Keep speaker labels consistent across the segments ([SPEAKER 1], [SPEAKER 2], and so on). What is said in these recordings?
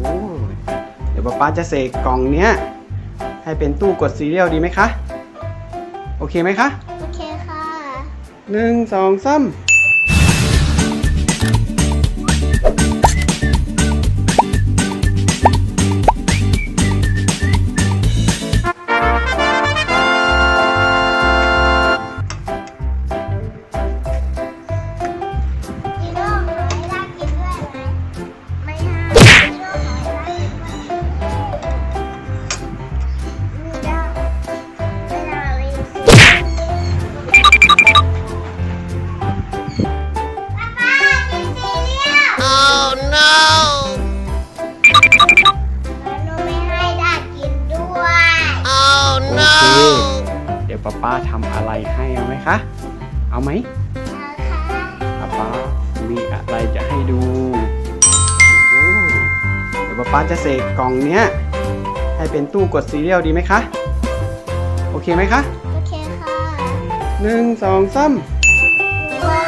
[SPEAKER 1] โอ้เดี๋ยวป๊าป๊าจะเสกกล่องเนี้ย ให้เป็นตู้กดซีเรียลดีไหมคะ โอเคไหมคะ
[SPEAKER 2] โอเคค่ะ
[SPEAKER 1] หนึ่งสองสาม
[SPEAKER 2] ยวป๊าป๊า
[SPEAKER 1] ทำอะไรให้เอาไหมคะ เอาไหม
[SPEAKER 2] เอาค่ะ
[SPEAKER 1] ป๊าป๊ามีอะไรจะให้ดูโอ้เดี๋ยวป๊าป๊าจะเสกกล่องเนี้ย ให้เป็นตู้กดซีเรียลดีไหมคะ โอเคไหมคะ
[SPEAKER 2] โอเคค่ะ
[SPEAKER 1] หนึ่งสองสาม
[SPEAKER 2] ว้า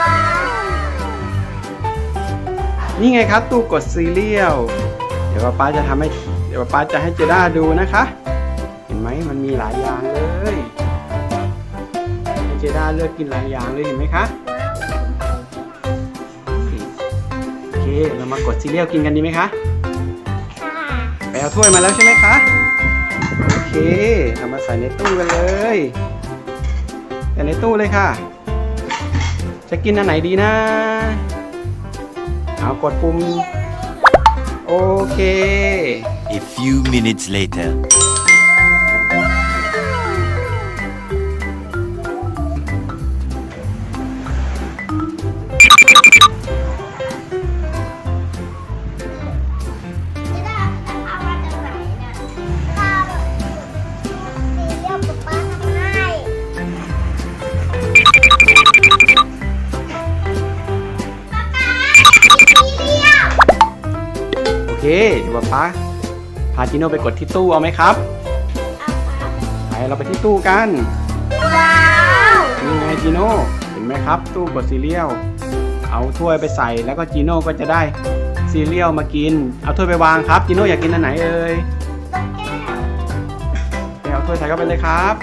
[SPEAKER 2] ว
[SPEAKER 1] นี่ไงครับตู้กดซีเรียลเดี๋ยวป๊าป๊าจะทำให้ เดี๋ยวป๊าป๊าจะให้เจด้าดูนะคะ เห็นไหมมันมีหลายอย่างเลยให้ เจด้าเลือกกินหลายอย่างเลยเห็นไหมคะโอเคเรามากดซีเรียลกินกันดีไหมคะ
[SPEAKER 2] ค่ะ
[SPEAKER 1] ไปเอาถ้วยมาแล้วใช่ไหมคะโอเคเรามาใส่ในตู้กันเลยใส่ในตู้เลยค่ะ จะกินอันไหนดีนะเอากดปุ่มโอเค
[SPEAKER 3] A few minutes later.
[SPEAKER 2] เค
[SPEAKER 1] เดี๋ยวป๊าป๊าพาจิโน่ไปกดที่ตู้เอาไหมครับไปเราไปที่ตู้กัน
[SPEAKER 2] ว้าว
[SPEAKER 1] นี่ไงจิโน่เห็นไหมครับ ตู้กดซีเรียลเอาถ้วยไปใส่แล้วก็จิโน่ก็จะได้ซีเรียลมากิน เอาถ้วยไปวางครับจิโน่อยากกินอันไหนเอ่ย
[SPEAKER 2] แก้ว
[SPEAKER 1] เอาถ้วยใส่เข้าไปเลยครับ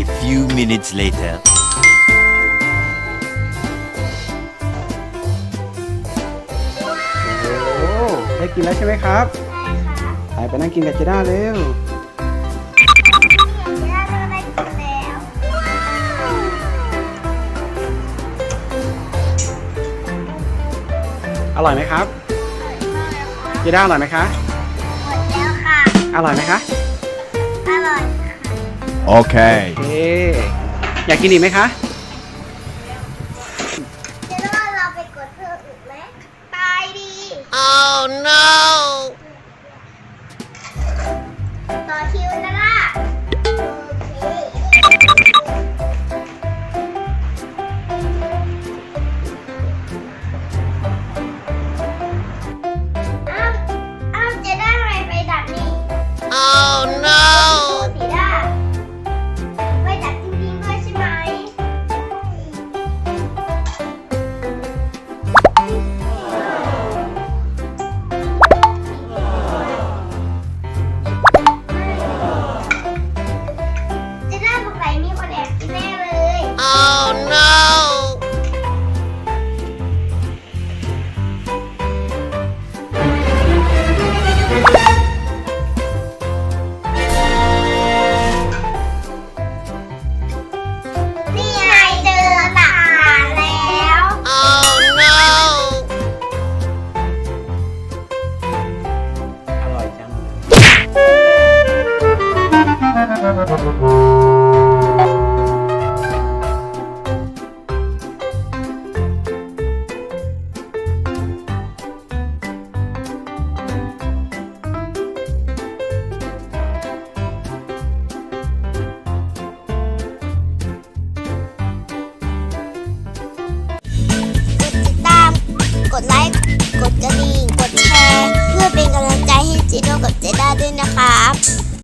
[SPEAKER 3] A few minutes later.
[SPEAKER 1] ได้กินแล้วใช่ไหมครับ
[SPEAKER 2] ใช่ค่ะ
[SPEAKER 1] ไปไปนั่งกินกับเจด้าเร็ว
[SPEAKER 2] เดี๋ยวเราได้กินแล้ว
[SPEAKER 1] อร่อยไหมครับเจด้าอร่อยไหมคะ
[SPEAKER 2] หมดแล้วค่ะ
[SPEAKER 1] อร่อยไหมคะ
[SPEAKER 2] อร่อยค่ะ
[SPEAKER 3] Okay.
[SPEAKER 1] โอเค อยากกินอีกไหมคะ
[SPEAKER 2] เดี๋ยวเราไปกดเพิ่มอีกไหม
[SPEAKER 4] Oh no.